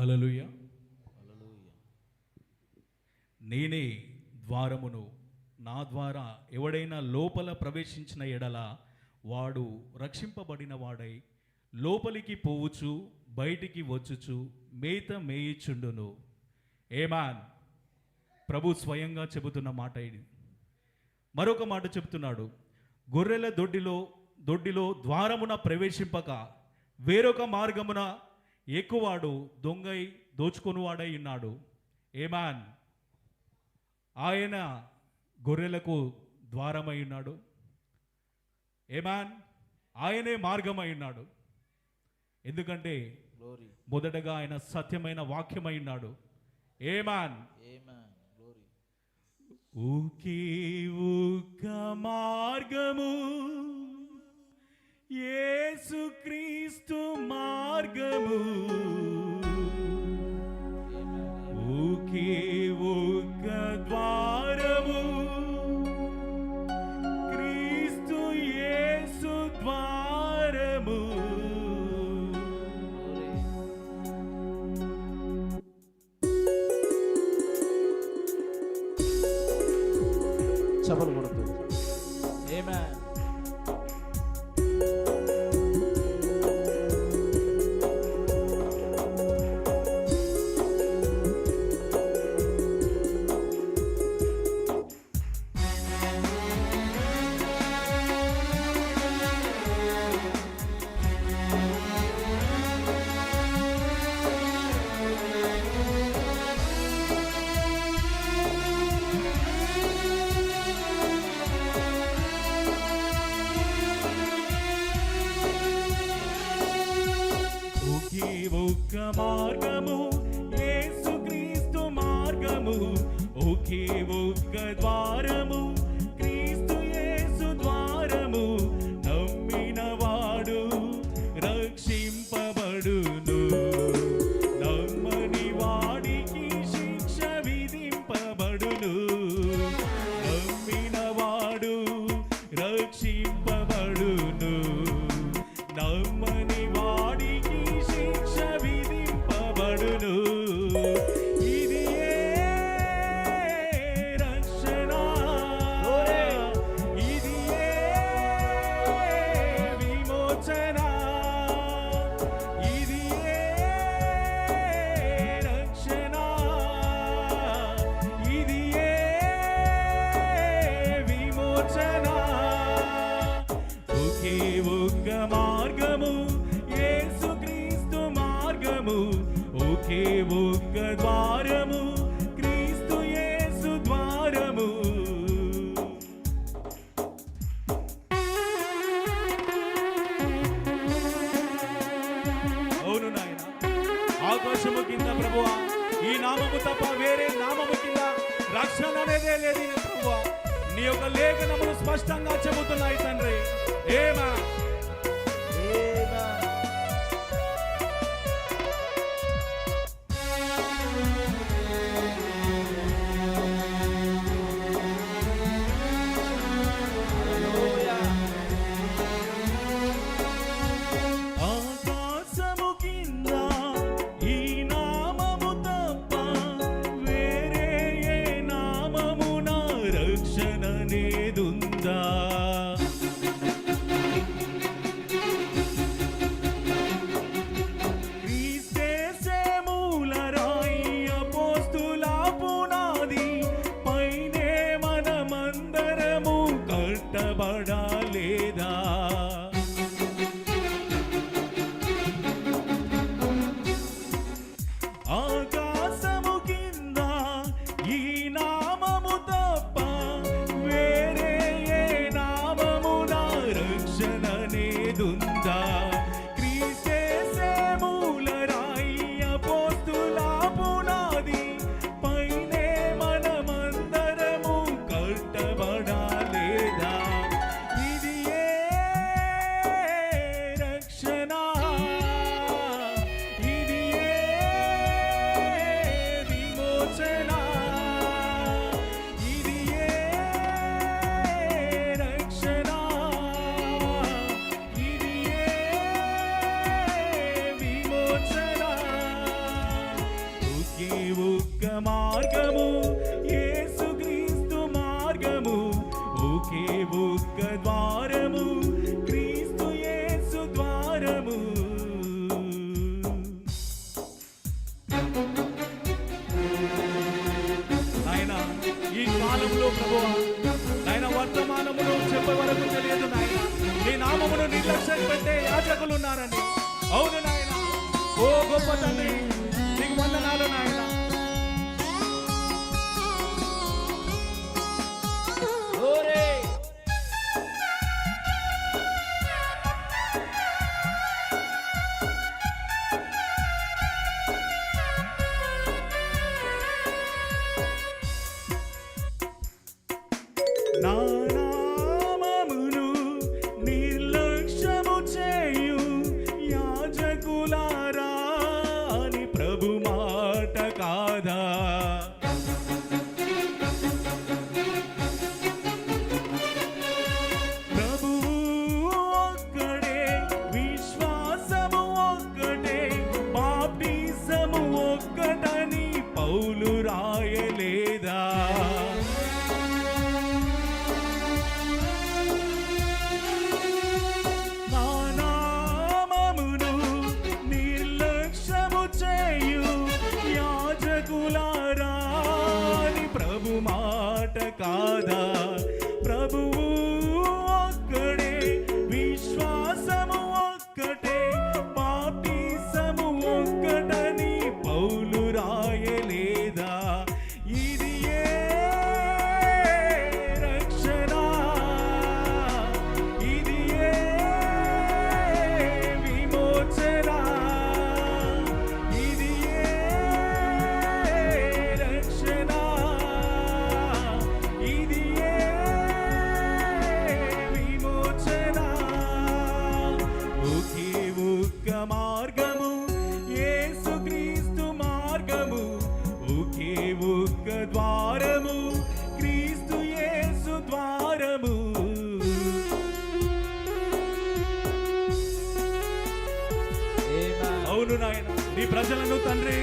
హలలుయ నేనే ద్వారమును నా ద్వారా ఎవడైనా లోపల ప్రవేశించిన ఎడల వాడు రక్షింపబడిన వాడై లోపలికి పోవచ్చు బయటికి వచ్చుచు మేత మేయిచుండును. ఏమాన్ ప్రభు స్వయంగా చెబుతున్న మాట ఇది. మరొక మాట చెప్తున్నాడు గొర్రెల దొడ్డిలో దొడ్డిలో ద్వారమున ప్రవేశింపక వేరొక మార్గమున ఎక్కువాడు దొంగై దోచుకొనువాడై ఉన్నాడు. ఏమాన్ ఆయన గొర్రెలకు ద్వారమై ఉన్నాడు. ఏమాన్ ఆయనే మార్గమై ఉన్నాడు. ఎందుకంటే మొదటగా ఆయన సత్యమైన వాక్యమై ఉన్నాడు. ఏమాన్. మార్గము యేసుక్రీస్తు మార్గము. ఒకే ఒక్క ద్వారము. క్రీస్తు యేసు ద్వారము. చపలు కొడుతూ ఒకే ఒక్క మార్గము యేసుక్రీస్తు మార్గము ఒకే ఒక్క ద్వారము క్రీస్తు యేసు ద్వారము నమ్మిన వాడు రక్షింపబడును. నమ్మని వాడికి శిక్ష విధింపబడును. ఒకే ఒక్క ద్వారము క్రీస్తు యేసు ద్వారము. అవును నాయన ఆకాశము కింద ప్రభువా ఈ నామము తప్ప వేరే నామము కింద రక్షణ అనేదే లేదు ప్రభువా. నీ యొక్క లేఖనములు స్పష్టంగా చెబుతున్నాయి తండ్రి. ఏమా? మార్గము యేసుక్రీస్తు మార్గము ఒకే ఒక్క ద్వారము క్రీస్తు యేసు ద్వారము. ఆయన ఈ కాలంలో ప్రభు ఆయన వర్తమానమును చెప్పే వరకు తెలియదు నాయన. నీ నామమును నిర్లక్ష్యం పెట్టే యాచకులు ఉన్నారని. అవును నాయన. ఓ గొప్ప తండ్రి. దేవుడు నాయన. నీ ప్రజలను తండ్రి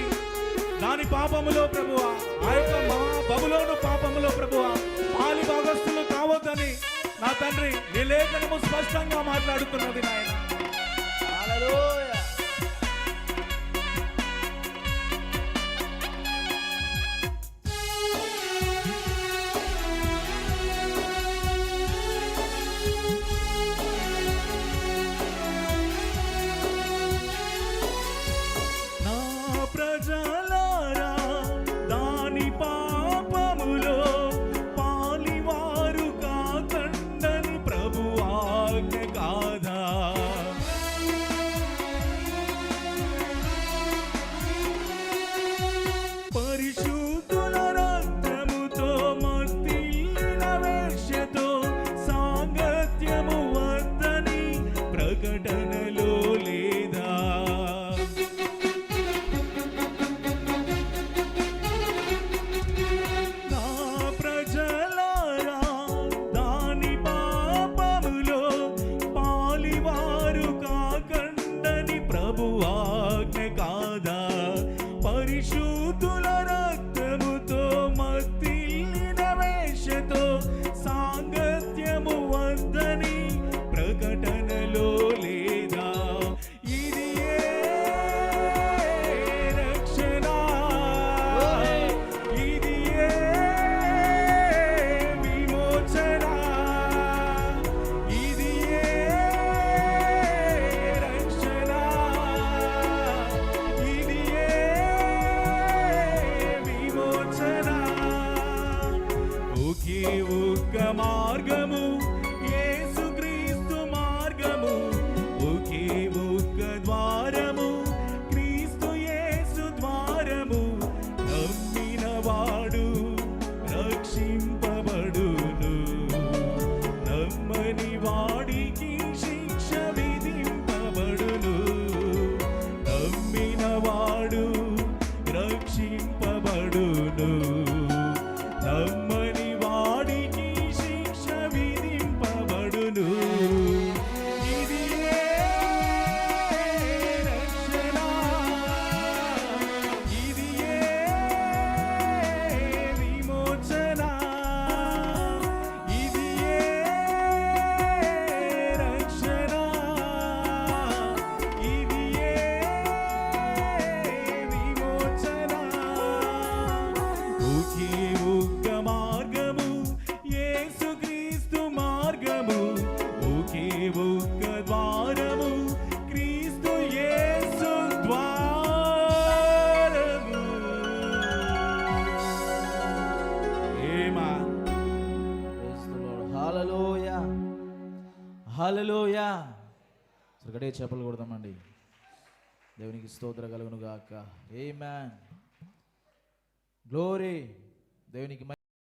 దాని పాపములో ప్రభువ ఆ యొక్క మా పాపములో ప్రభువ పాలి భాగస్థులు కావద్దని నా తండ్రి నీ లేఖనము స్పష్టంగా మాట్లాడుతున్నది నాయన. హలలోయా గడే చేపలు కొడదామండి దేవునికి స్తోత్ర కలుగును గాక ఏ మ్యాన్ గ్లోరీ దేవునికి